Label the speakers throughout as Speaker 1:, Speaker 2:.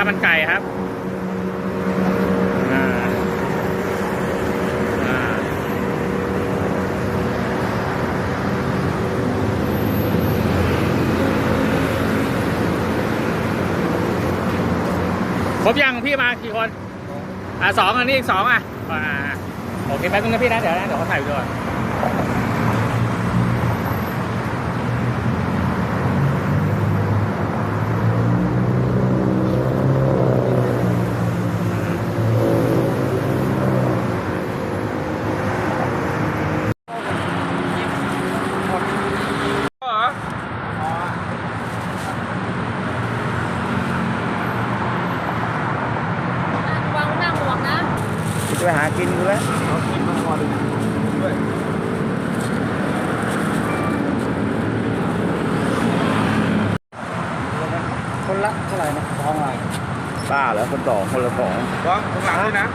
Speaker 1: ข้าวมันไก่ครับอ่าอ่าครบยังพี่มากี่คน อะสองอันนี้อีกสองอะอ่าโอเคแป๊บนึงนะพี่นะ เดี๋ยวนะเดี๋ยวเขาถ่ายวิดีโอก่อน
Speaker 2: วางหน้าหมวกนะ
Speaker 3: จะไป หากินกูแล้ว
Speaker 4: คนละเท่าไหร่นะทองอะไร
Speaker 3: บ้าเหรอคนสองคนละสอง
Speaker 4: วางข้างหลังด้วยนะ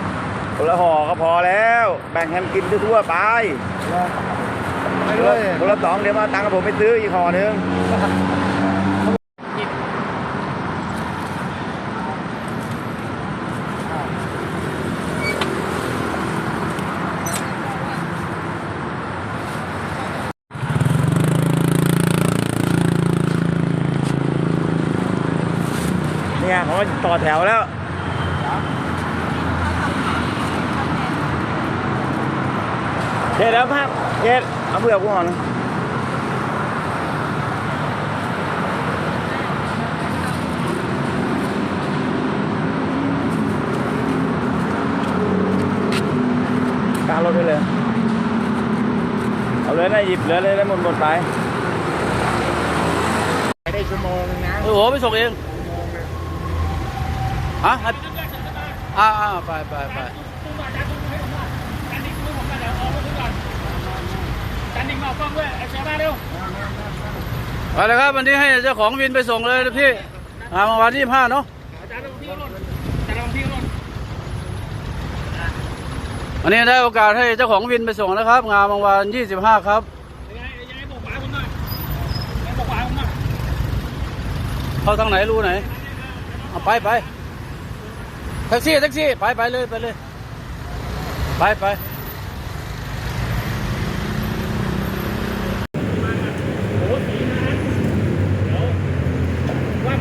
Speaker 3: คนละห่อก็พอแล้ว แบ่งกันกินทั่วๆไป
Speaker 4: ไม่
Speaker 3: คน
Speaker 4: เล
Speaker 3: ละ
Speaker 4: ย
Speaker 3: คนละสองเดี๋ยวมาเอาตังค์กับผมไปซื้ออีกห่อนึง เนี่ยผมว่า ต่อแถวแล้วเจ็ดแล้วครับเจ็ดเอาเผื่อกูก่อนกางรถไปเลย เอาเลยนะหยิบเลยเลยได้หมดหมดไป
Speaker 4: ได้ชั่วโมงนึงนะ
Speaker 5: เออโห ไปส่งเอง ฮะให้อ่าอ่าไปไปไป
Speaker 1: จันดิ่งมาเอากล้องด้วยไอ้เชียร์มาเร็ว
Speaker 5: ไปเลยครับวันนี้ให้เจ้าของวินไปส่งเลยนะพี่อ่าเมื่อวันที่ห้าเนาะ
Speaker 1: อาจารย์ลงพี่ก็ลนอาจารย์ลงพี่ก็ลน
Speaker 5: วันนี้ได้โอกาสให้เจ้าของวินไปส่งนะครับ งานบางวันยี่สิบห้าครับ
Speaker 1: ยังไงยังไงบอกขวาผมหน่อยยังไงบอกขวาผมหน่อย
Speaker 5: เข้าทางไหนรูไหน เอาไปไป แท็กซี่แท็กซี่ไปไปเลยไปเลยไปไป
Speaker 1: โอ้โหสีนะเดี๋ยวว่